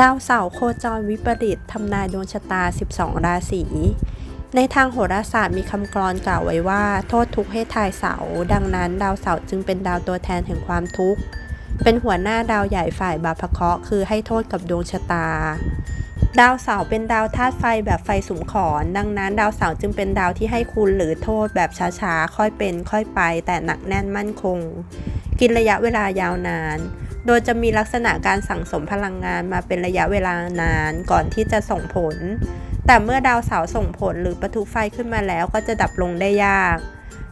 ดาวเสาร์โคจรวิปริตทำนายดวงชะตา 12 ราศี ในทางโหราศาสตร์มีคำกรอนกล่าวไว้ว่า โทษทุกข์ให้ทายเสาร์ดังนั้น ดาวเสาร์จึงเป็นดาวตัวแทนแห่งความทุกข์ เป็นหัวหน้าดาวใหญ่ฝ่ายบาปเคราะห์คือให้โทษกับดวงชะตา ดาวเสาร์เป็นดาวธาตุไฟแบบไฟสุมขอน ดังนั้น ดาวเสาร์จึงเป็นดาวที่ให้คุณหรือโทษแบบช้าๆ ค่อยเป็น ค่อยไป แต่หนักแน่นมั่นคง กินระยะเวลายาวนาน โดยจะมีลักษณะการสั่งสมพลังงานมาเป็นระยะเวลานานก่อนที่จะส่งผล แต่เมื่อดาวเสาร์ส่งผลหรือประทุไฟขึ้นมาแล้วก็จะดับลงได้ยาก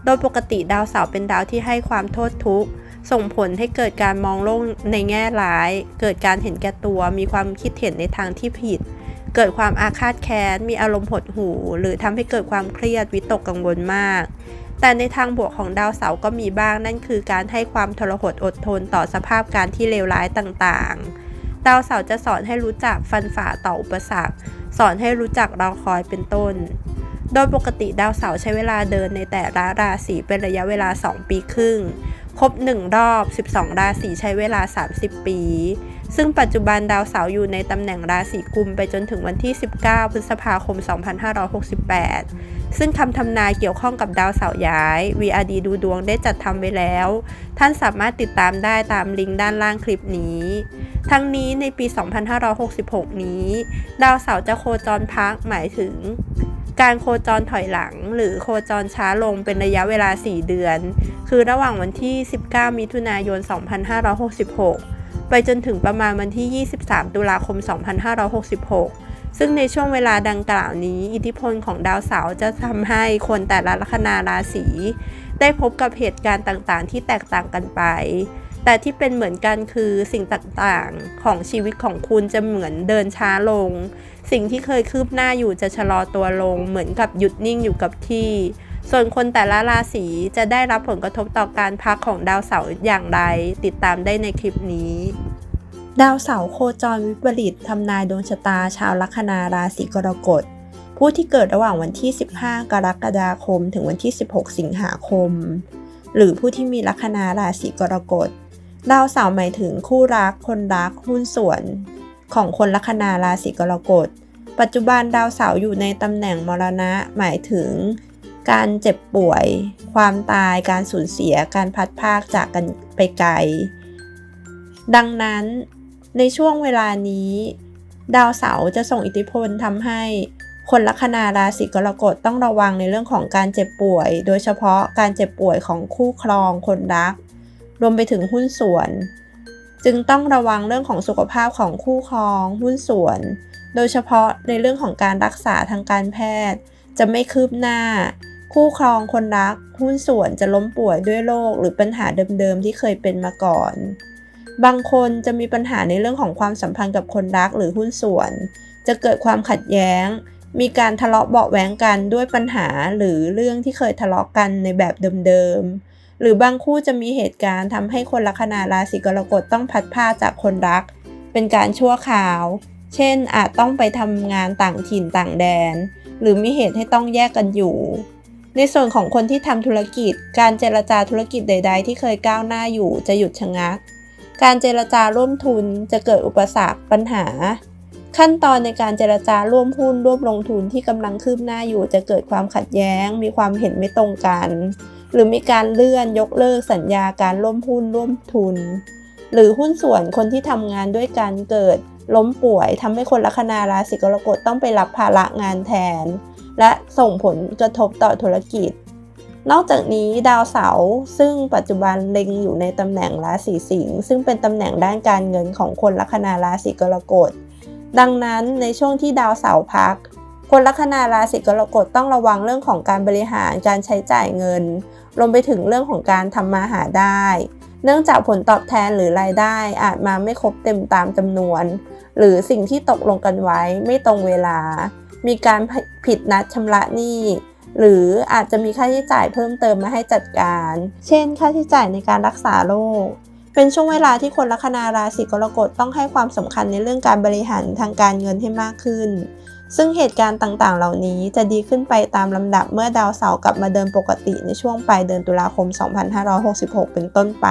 โดยปกติดาวเสาร์เป็นดาวที่ให้ความโทษทุกข์ ส่งผลให้เกิดการมองโลกในแง่ร้าย เกิดการเห็นแก่ตัว มีความคิดเห็นในทางที่ผิด เกิดความอาฆาตแค้น มีอารมณ์หดหู่ หรือทำให้เกิดความเครียดวิตกกังวลมาก แต่ในทางบวกของดาวเสาร์ก็มีบ้างนั่นคือการให้ความทรหดอดทนต่อสภาพการที่เลวร้ายต่างๆ ดาวเสาร์จะสอนให้รู้จักฟันฝ่าต่ออุปสรรค สอนให้รู้จักรอคอยเป็นต้น โดยปกติดาวเสาร์ใช้เวลาเดินในแต่ละราศีเป็นระยะเวลา 2 ปีครึ่ง ครบ 1 รอบ 12 ราศีใช้เวลา 30 ปี ซึ่งปัจจุบันดาวเสาร์อยู่ในตำแหน่งราศีกุมไปจนถึงวันที่ 19 พฤษภาคม 2568 ซึ่งคำทำนายเกี่ยวข้องกับดาวเสาร์ย้าย VRD ดูดวงได้จัดทำไว้แล้ว ท่านสามารถติดตามได้ตามลิงก์ด้านล่างคลิปนี้ ทั้งนี้ในปี 2566 นี้ ดาวเสาร์จะโคจรพักหมายถึง การโคจรถอยหลังหรือโคจรช้าลงเป็นระยะเวลา 4 เดือน คือระหว่างวันที่ 19 มิถุนายน 2566 ไปจนถึงประมาณวันที่ 23 ตุลาคม 2566 ซึ่งในช่วงเวลาดังกล่าวนี้ อิทธิพลของดาวเสาร์จะทำให้คนแต่ละลัคนาราศีได้พบกับเหตุการณ์ต่างๆ ที่แตกต่างกันไป แต่ที่เป็นเหมือนกันคือสิ่งต่างๆ ของชีวิตของคุณจะเหมือนเดินช้าลง สิ่งที่เคยคืบหน้าอยู่จะชะลอตัวลง เหมือนกับหยุดนิ่งอยู่กับที่ ส่วนคนแต่ละราศีจะได้รับผลกระทบต่อการพักของดาวเสาร์อย่างไร ติดตามได้ในคลิปนี้ดาวเสาร์โคจรวิปริตทำนายดวงชะตาชาวลัคนาราศีกรกฎ ผู้ที่เกิดระหว่างวันที่ 15 กรกฎาคม ถึงวันที่ 16 สิงหาคม หรือผู้ที่มีลัคนาราศีกรกฎดาวเสาร์หมายถึงคู่รักคนรักหุ้นส่วน ของคนลัคนาราศีกรกฎ ปัจจุบันดาวเสาร์อยู่ในตำแหน่งมรณะ หมายถึง การเจ็บป่วย ความตาย การสูญเสีย การพัดพากจากกันไปไกล ดังนั้นในช่วงเวลานี้ ดาวเสาร์จะส่งอิทธิพลทำให้คนลัคนาราศีกรกฎต้องระวังในเรื่องของการเจ็บป่วย โดยเฉพาะการเจ็บป่วยของคู่ครองคนรัก รวมไปถึงหุ้นส่วน จึงต้องระวังเรื่องของสุขภาพของคู่ครอง หุ้นส่วน โดยเฉพาะในเรื่องของการรักษาทางการแพทย์ จะไม่คืบหน้า คู่ครองคนรัก หุ้นส่วนจะล้มป่วยด้วยโรคหรือปัญหาเดิมๆที่เคยเป็นมาก่อน บางคนจะมีปัญหาในเรื่องของความสัมพันธ์กับคนรักหรือหุ้นส่วน จะเกิดความขัดแย้ง มีการทะเลาะเบาะแว้งกันด้วยปัญหาหรือเรื่องที่เคยทะเลาะกันในแบบเดิมๆหรือบางคู่จะมีเหตุการณ์ทำให้คนลัคนาราศีกรกฎต้องพัดผ้าจากคนรัก เป็นการชั่วคราว เช่น อาจต้องไปทำงานต่างถิ่นต่างแดน หรือมีเหตุให้ต้องแยกกันอยู่ ในส่วนของคนที่ทำธุรกิจ การเจรจาธุรกิจใด ๆ ที่เคยก้าวหน้าอยู่จะหยุดชะงัก การเจรจาร่วมทุนจะเกิดอุปสรรคปัญหา ขั้นตอนในการเจรจาร่วมหุ้นร่วมลงทุนที่กำลังคืบหน้าอยู่จะเกิดความขัดแย้ง มีความเห็นไม่ตรงกัน หรือมีการเลื่อนยกเลิกสัญญาการร่วมหุ้นร่วมทุน หรือหุ้นส่วนคนที่ทำงานด้วยกันเกิด ล้มป่วยทำให้คนลัคนาราศีกรกฎต้องไปรับภาระงานแทน และส่งผลกระทบต่อธุรกิจ นอกจากนี้ดาวเสาร์ซึ่งปัจจุบันเล็งอยู่ในตำแหน่งราศีสิงห์ซึ่งเป็นตำแหน่งด้านการเงินของคนลัคนาราศีกรกฎ ดังนั้นในช่วงที่ดาวเสาร์พัก คนลัคนาราศีกรกฎต้องระวังเรื่องของการบริหารการใช้จ่ายเงินรวมไปถึงเรื่องของการทำมาหาได้ เนื่องจากผลตอบแทนหรือรายได้อาจมาไม่ครบเต็มตามจำนวน หรือสิ่งที่ตกลงกันไว้ไม่ตรงเวลา มีการผิดนัดชำระหนี้หรืออาจจะมีค่าใช้จ่ายเพิ่มเติมมาให้จัดการ เช่น ค่าใช้จ่ายในการรักษาโรค เป็นช่วงเวลาที่คนลัคนาราศีกรกฎต้องให้ความสำคัญในเรื่องการบริหารทางการเงินให้มากขึ้น ซึ่งเหตุการณ์ต่างๆ เหล่านี้จะดีขึ้นไปตามลำดับเมื่อดาวเสาร์กลับมาเดินปกติในช่วงปลายเดือนตุลาคม 2566 เป็นต้นไป